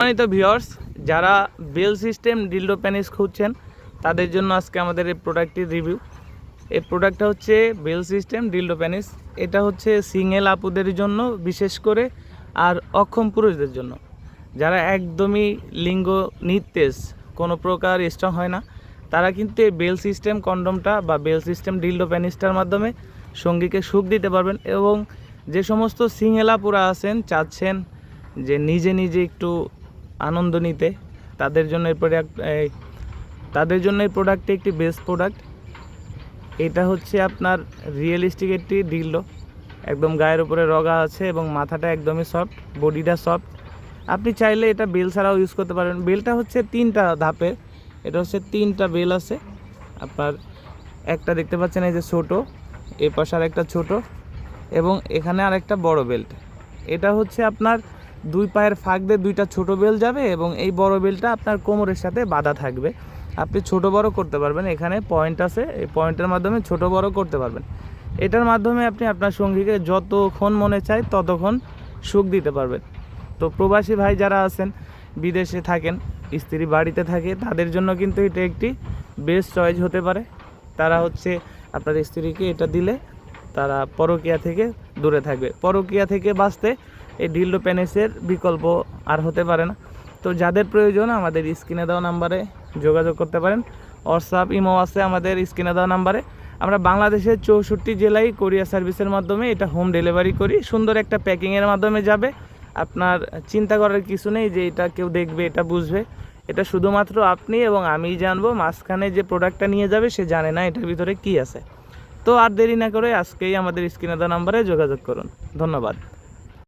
সম্মানিত ভিউয়ার্স যারা bell system dildo প্যানিস খুঁজছেন, তাদের জন্য আজকে আমাদের এই প্রোডাক্টটির রিভিউ এই প্রোডাক্টটা হচ্ছে বেল সিস্টেম ডিল্ডো প্যানিস এটা হচ্ছে সিঙ্গেল আপুদের জন্য, বিশেষ করে, আর অক্ষম পুরুষদের জন্য। যারা একদমই লিঙ্গ নির্দেশ, কোনো প্রকার স্ট্রং হয় না, তারা কিন্তু এই বেল সিস্টেম কন্ডমটা বা বেল সিস্টেম ডিল্ডো প্যানিসটার মাধ্যমে সঙ্গীকে সুখ দিতে পারবেন এবং যে সমস্ত সিঙ্গেল আপুরা আছেন, চাচ্ছেন যে নিজে নিজে একটু আনন্দ নিতে। তাদের জন্য এই প্রোডাক্ট তাদের জন্য এই প্রোডাক্টটি একটি বেস্ট প্রোডাক্ট এটা হচ্ছে আপনার রিয়েলিস্টিক একটি ডিল্ডো একদম গায়ের উপরে রগা আছে এবং মাথাটা একদমই সফট বডিটা সফট আপনি চাইলে এটা বেল ছাড়াও ইউজ করতে পারেন। বেলটা হচ্ছে তিনটা ধাপের এটা হচ্ছে তিনটা বেল আছে। আপনার একটা দেখতে পাচ্ছেন এই যে ছোটো এই পাশে আর একটা ছোটো এবং এখানে আর একটা বড় বেল্ট এটা হচ্ছে আপনার দুই পায়ের ফাঁক দিয়ে দুইটা ছোট বেল যাবে এবং এই বড় বেলটা আপনার কোমরের সাথে বাঁধা থাকবে। আপনি ছোট বড় করতে পারবেন, এখানে পয়েন্ট আছে, এই পয়েন্টের মাধ্যমে ছোট বড় করতে পারবেন। এটার মাধ্যমে আপনি আপনার সঙ্গীকে যতক্ষণ মনে চায় ততক্ষণ সুখ দিতে পারবেন। তো প্রবাসী ভাই যারা আছেন, বিদেশে থাকেন, স্ত্রী বাড়িতে থাকে, তাদের জন্য কিন্তু এটা একটি বেস্ট চয়েস হতে পারে। তারা হচ্ছে আপনার স্ত্রীকে এটা দিলে তারা পরকিয়া থেকে দূরে থাকবে। পরকিয়া থেকে বাঁচতে এই ডিল্ডো প্যানিসের বিকল্প আর হতে পারে না। তো যাদের প্রয়োজন আমাদের স্ক্রিনে দেওয়া নাম্বারে যোগাযোগ করতে পারেন। হোয়াটসঅ্যাপ ইমো আছে আমাদের স্ক্রিনে দেওয়া নাম্বারে। আমরা বাংলাদেশের চৌষট্টি জেলায় কোরিয়া সার্ভিসের মাধ্যমে এটা হোম ডেলিভারি করি। সুন্দর একটা প্যাকিংয়ের মাধ্যমে যাবে। আপনার চিন্তা করার কিছু নেই যে এটা কেউ দেখবে, এটা বুঝবে। এটা শুধুমাত্র আপনি এবং আমিই জানব। মাঝখানে যে প্রোডাক্টটা নিয়ে যাবে সে জানে না এটার ভিতরে কী আছে। তো আর দেরি না করে আজকেই আমাদের স্ক্রিনে দেওয়া নাম্বারে যোগাযোগ করুন। ধন্যবাদ।